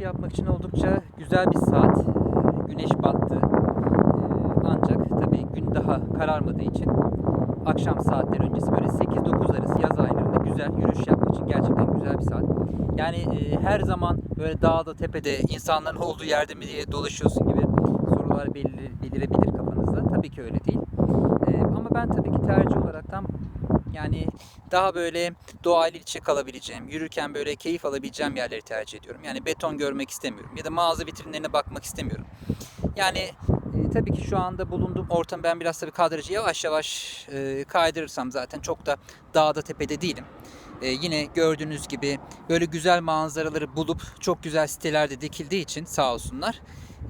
yürüyüşü yapmak için oldukça güzel bir saat. Güneş battı. Ee, ancak tabii gün daha kararmadığı için akşam saatler öncesi böyle 8-9 arası yaz aylarında güzel yürüyüş yapmak için gerçekten güzel bir saat. Yani e, her zaman böyle dağda tepede insanların olduğu yerde mi diye dolaşıyorsun gibi sorular belir, belirebilir kafanızda. Tabii ki öyle değil. Ee, ama ben tabii ki tercih olaraktan yani daha böyle doğayla iç içe kalabileceğim, yürürken böyle keyif alabileceğim yerleri tercih ediyorum. Yani beton görmek istemiyorum ya da mağaza vitrinlerine bakmak istemiyorum. Yani e, tabii ki şu anda bulunduğum ortam ben biraz tabii kadrajı yavaş yavaş e, kaydırırsam zaten çok da dağda tepede değilim. E, yine gördüğünüz gibi böyle güzel manzaraları bulup çok güzel sitelerde dikildiği için sağ olsunlar.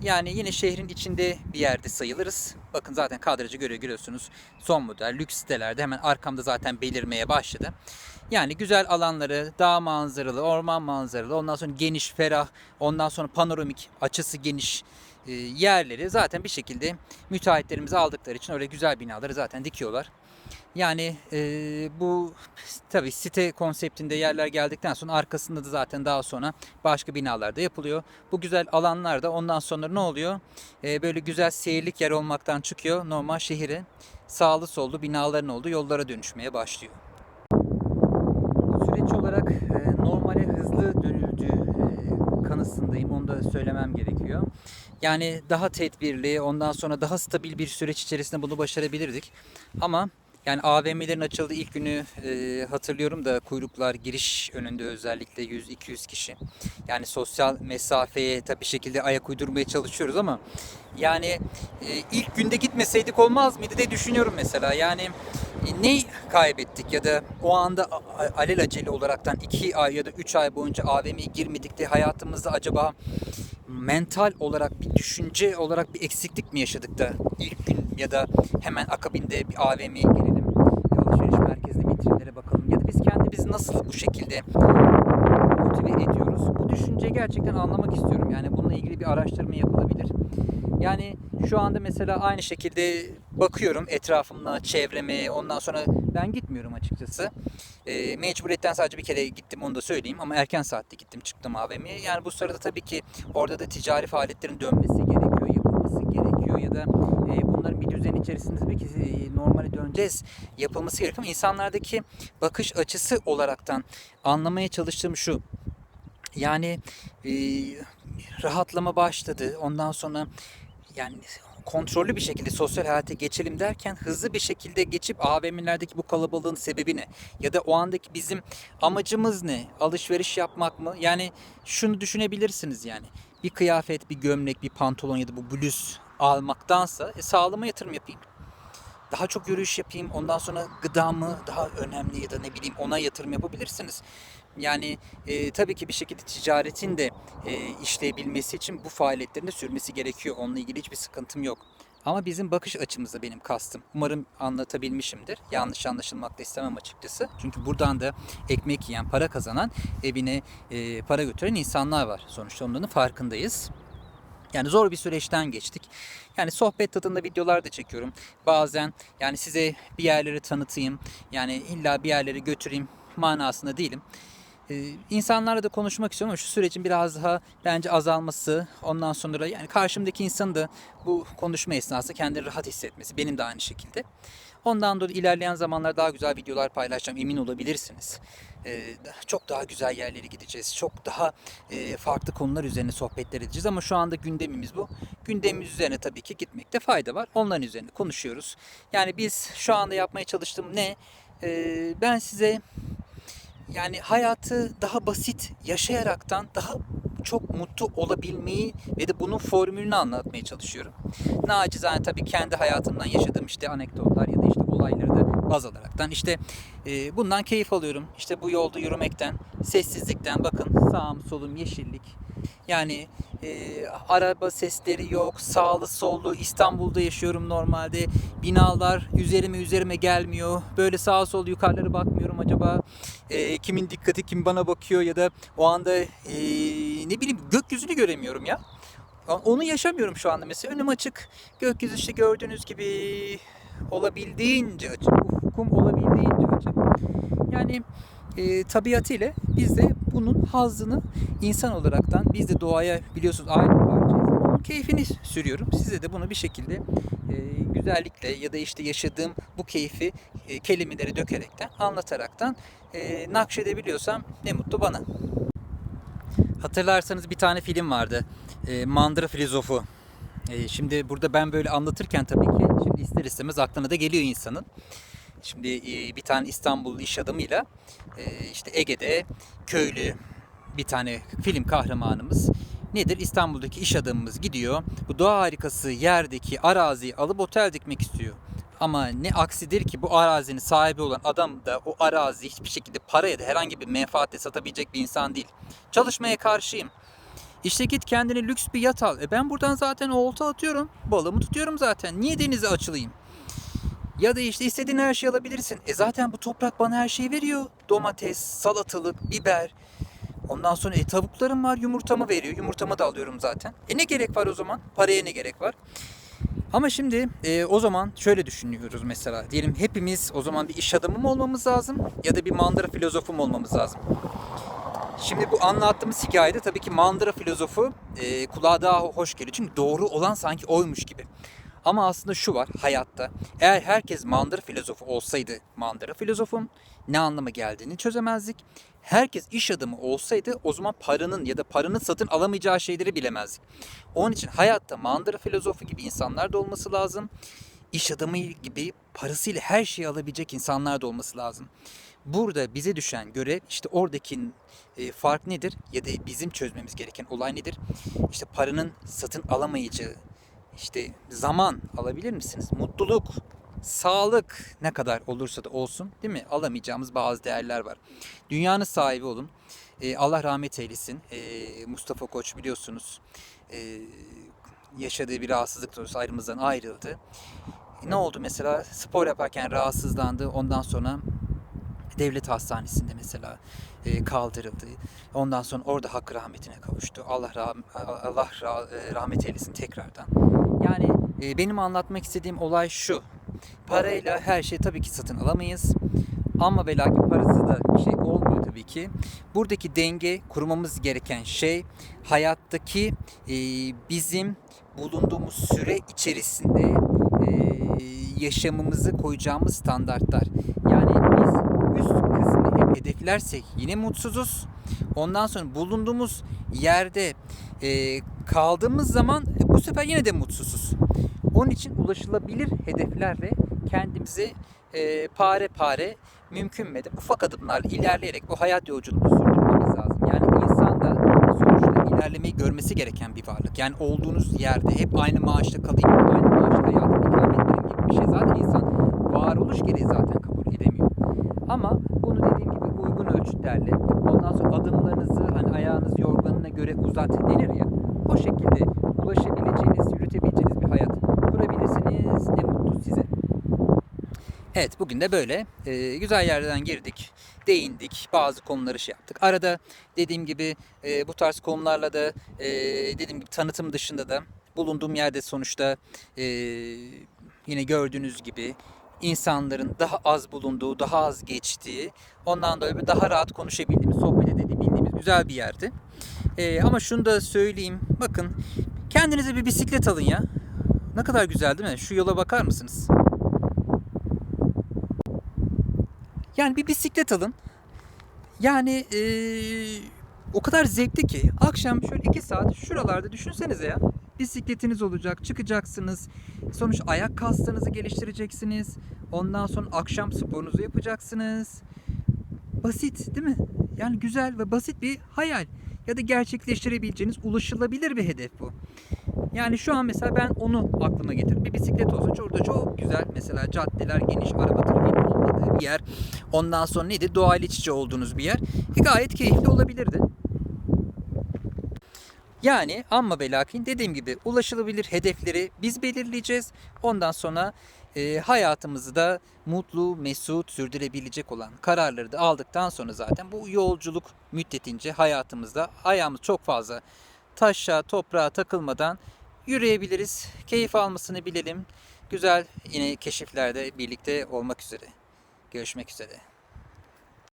Yani yine şehrin içinde bir yerde sayılırız. Bakın zaten kadrajı görüyor görüyorsunuz. Son model lüks sitelerde hemen arkamda zaten belirmeye başladı. Yani güzel alanları, dağ manzaralı, orman manzaralı, ondan sonra geniş, ferah, ondan sonra panoramik, açısı geniş e, yerleri zaten bir şekilde müteahhitlerimize aldıkları için öyle güzel binaları zaten dikiyorlar. Yani e, bu tabii site konseptinde yerler geldikten sonra arkasında da zaten daha sonra başka binalar da yapılıyor. Bu güzel alanlar da ondan sonra ne oluyor? E, böyle güzel seyirlik yer olmaktan çıkıyor. Normal şehire sağlı sollu binaların olduğu yollara dönüşmeye başlıyor. Süreç olarak e, normale hızlı dönüldüğü e, kanısındayım. Onu da söylemem gerekiyor. Yani daha tedbirli, ondan sonra daha stabil bir süreç içerisinde bunu başarabilirdik. Ama yani AVM'lerin açıldığı ilk günü e, hatırlıyorum da kuyruklar giriş önünde özellikle 100-200 kişi. Yani sosyal mesafeye tabii şekilde ayak uydurmaya çalışıyoruz ama yani e, ilk günde gitmeseydik olmaz mıydı diye düşünüyorum mesela. Yani ne kaybettik ya da o anda alelacele olaraktan 2 ay ya da 3 ay boyunca AVM'ye girmedik de hayatımızda acaba mental olarak bir düşünce olarak bir eksiklik mi yaşadık da ilk gün ya da hemen akabinde bir AVM'ye girelim. Alışveriş merkezinde vitrinlere bakalım. Ya da biz kendimizi nasıl bu şekilde motive ediyoruz? Bu düşünceyi gerçekten anlamak istiyorum. Yani bununla ilgili bir araştırma yapılabilir. Yani şu anda mesela aynı şekilde bakıyorum etrafımda, çevreme, ondan sonra ben gitmiyorum açıkçası. E, mecburiyetten sadece bir kere gittim onu da söyleyeyim ama erken saatte gittim çıktım AVM'ye. Yani bu sırada tabii ki orada da ticari faaliyetlerin dönmesi gerekiyor, yapılması gerekiyor ya da e, bunların bir düzen içerisinde tabii ki e, normale döneceğiz yapılması gerekiyor. Ama insanlardaki bakış açısı olaraktan anlamaya çalıştığım şu. Yani e, rahatlama başladı. Ondan sonra yani kontrollü bir şekilde sosyal hayata geçelim derken hızlı bir şekilde geçip AVM'lerdeki bu kalabalığın sebebi ne? Ya da o andaki bizim amacımız ne? Alışveriş yapmak mı? Yani şunu düşünebilirsiniz yani. Bir kıyafet, bir gömlek, bir pantolon ya da bu bluz almaktansa e, sağlığıma yatırım yapayım. Daha çok yürüyüş yapayım. Ondan sonra gıdamı daha önemli ya da ne bileyim ona yatırım yapabilirsiniz. Yani e, tabii ki bir şekilde ticaretin de e, işleyebilmesi için bu faaliyetlerin de sürmesi gerekiyor. Onunla ilgili hiçbir sıkıntım yok. Ama bizim bakış açımızda benim kastım. Umarım anlatabilmişimdir. Yanlış anlaşılmak da istemem açıkçası. Çünkü buradan da ekmek yiyen, para kazanan, evine e, para götüren insanlar var. Sonuçta onların farkındayız. Yani zor bir süreçten geçtik. Yani sohbet tadında videolar da çekiyorum. Bazen yani size bir yerleri tanıtayım. Yani illa bir yerlere götüreyim manasında değilim. Ee, insanlarla da konuşmak istiyorum ama şu sürecin biraz daha bence azalması, ondan sonra yani karşımdaki insanın da bu konuşma esnasında kendini rahat hissetmesi, benim de aynı şekilde. Ondan dolayı ilerleyen zamanlar daha güzel videolar paylaşacağım, emin olabilirsiniz. Ee, çok daha güzel yerlere gideceğiz, çok daha e, farklı konular üzerine sohbetler edeceğiz ama şu anda gündemimiz bu. Gündemimiz üzerine tabii ki gitmekte fayda var. Onların üzerine konuşuyoruz. Yani biz şu anda yapmaya çalıştığım ne? Ee, ben size yani hayatı daha basit yaşayaraktan daha çok mutlu olabilmeyi ve de bunun formülünü anlatmaya çalışıyorum. Nacizane tabii kendi hayatımdan yaşadığım işte anekdotlar ya da işte olayları da baz alaraktan işte e, bundan keyif alıyorum. İşte bu yolda yürümekten, sessizlikten bakın sağım solum yeşillik. Yani e, araba sesleri yok, sağlı sollu İstanbul'da yaşıyorum normalde. Binalar üzerime üzerime gelmiyor. Böyle sağa sol yukarılara bakmıyorum acaba e, kimin dikkati kim bana bakıyor ya da o anda e, ne bileyim gökyüzünü göremiyorum ya. Onu yaşamıyorum şu anda mesela. Önüm açık. Gökyüzü işte gördüğünüz gibi olabildiğince açık. Ufkum olabildiğince açık. Yani e, tabiatıyla biz de bunun hazzını insan olaraktan biz de doğaya biliyorsunuz aynı parçayız. Onun keyfini sürüyorum. Size de bunu bir şekilde e, güzellikle ya da işte yaşadığım bu keyfi e, kelimelere dökerekten, anlataraktan e, nakşedebiliyorsam ne mutlu bana. Hatırlarsanız bir tane film vardı. E, Mandıra Filozofu. E, şimdi burada ben böyle anlatırken tabii ki şimdi ister istemez aklına da geliyor insanın. Şimdi e, bir tane İstanbullu iş adamıyla e, işte Ege'de köylü bir tane film kahramanımız nedir? İstanbul'daki iş adamımız gidiyor. Bu doğa harikası yerdeki araziyi alıp otel dikmek istiyor. Ama ne aksidir ki bu arazinin sahibi olan adam da o arazi hiçbir şekilde paraya da herhangi bir menfaatle satabilecek bir insan değil. Çalışmaya karşıyım. İşte git kendine lüks bir yat al. E ben buradan zaten olta atıyorum. Balımı tutuyorum zaten. Niye denize açılayım? Ya da işte istediğin her şeyi alabilirsin. E zaten bu toprak bana her şeyi veriyor. Domates, salatalık, biber. Ondan sonra e, tavuklarım var yumurtamı veriyor. Yumurtamı da alıyorum zaten. E ne gerek var o zaman? Paraya ne gerek var? Ama şimdi e, o zaman şöyle düşünüyoruz mesela. Diyelim hepimiz o zaman bir iş adamı mı olmamız lazım ya da bir mandıra filozofu mu olmamız lazım? Şimdi bu anlattığımız hikayede tabii ki mandıra filozofu e, kulağa daha hoş geliyor. Çünkü doğru olan sanki oymuş gibi. Ama aslında şu var hayatta. Eğer herkes mandıra filozofu olsaydı mandıra filozofun ne anlama geldiğini çözemezdik. Herkes iş adamı olsaydı o zaman paranın ya da paranın satın alamayacağı şeyleri bilemezdik. Onun için hayatta mandıra filozofu gibi insanlar da olması lazım. İş adamı gibi parasıyla her şeyi alabilecek insanlar da olması lazım. Burada bize düşen görev işte oradaki e, fark nedir ya da bizim çözmemiz gereken olay nedir? İşte paranın satın alamayacağı işte zaman alabilir misiniz? Mutluluk, sağlık ne kadar olursa da olsun değil mi? Alamayacağımız bazı değerler var. Dünyanın sahibi olun. E, Allah rahmet eylesin. E, Mustafa Koç biliyorsunuz e, yaşadığı bir rahatsızlık sonrası ayrımızdan ayrıldı. Ne oldu mesela? Spor yaparken rahatsızlandı. Ondan sonra devlet hastanesinde mesela e, kaldırıldı. Ondan sonra orada hakkı rahmetine kavuştu. Allah rah- Allah rah- e, rahmet eylesin tekrardan. Yani e, benim anlatmak istediğim olay şu. Parayla her şeyi tabii ki satın alamayız. Ama ve lakin parası da bir şey olmuyor tabii ki. Buradaki denge kurmamız gereken şey hayattaki e, bizim bulunduğumuz süre içerisinde e, yaşamımızı koyacağımız standartlar. Yani biz üst kısmı hep hedeflersek yine mutsuzuz. Ondan sonra bulunduğumuz yerde e, kaldığımız zaman bu sefer yine de mutsuzuz. Onun için ulaşılabilir hedeflerle kendimizi e, pare pare mümkün mü de ufak adımlar ilerleyerek bu hayat yolculuğunu sürdürmemiz lazım. Yani insan da sonuçta ilerlemeyi görmesi gereken bir varlık. Yani olduğunuz yerde hep aynı maaşla kalayım, aynı maaşla hayatımı ikame ettirim gibi bir şey zaten insan varoluş gereği zaten kabul edemiyor. Ama bunu dediğim gibi uygun ölçütlerle ondan sonra adımlarınızı hani ayağınız yorganına göre uzat denir ya. O şekilde ulaşabileceğiniz, yürütebileceğiniz bir hayat kurabilirsiniz. Ne mutlu size. Evet bugün de böyle e, güzel yerden girdik, değindik, bazı konuları şey yaptık. Arada dediğim gibi e, bu tarz konularla da e, dediğim gibi tanıtım dışında da bulunduğum yerde sonuçta e, yine gördüğünüz gibi insanların daha az bulunduğu, daha az geçtiği, ondan dolayı daha rahat konuşabildiğimiz, sohbet edebildiğimiz güzel bir yerdi. E, ama şunu da söyleyeyim, bakın kendinize bir bisiklet alın ya. Ne kadar güzel değil mi? Şu yola bakar mısınız? Yani bir bisiklet alın. Yani eee, o kadar zevkli ki akşam şöyle iki saat şuralarda düşünsenize ya. Bisikletiniz olacak, çıkacaksınız. Sonuç ayak kaslarınızı geliştireceksiniz. Ondan sonra akşam sporunuzu yapacaksınız. Basit değil mi? Yani güzel ve basit bir hayal. Ya da gerçekleştirebileceğiniz ulaşılabilir bir hedef bu. Yani şu an mesela ben onu aklıma getirdim. Bir bisiklet olsa orada çok güzel mesela caddeler geniş, araba olmadığı bir yer. Ondan sonra nedir? Doğayla iç içe olduğunuz bir yer. E gayet keyifli olabilirdi. Yani amma ve dediğim gibi ulaşılabilir hedefleri biz belirleyeceğiz. Ondan sonra e, hayatımızı da mutlu, mesut sürdürebilecek olan kararları da aldıktan sonra zaten bu yolculuk müddetince hayatımızda ayağımız çok fazla taşa, toprağa takılmadan yürüyebiliriz. Keyif almasını bilelim. Güzel yine keşiflerde birlikte olmak üzere. Görüşmek üzere.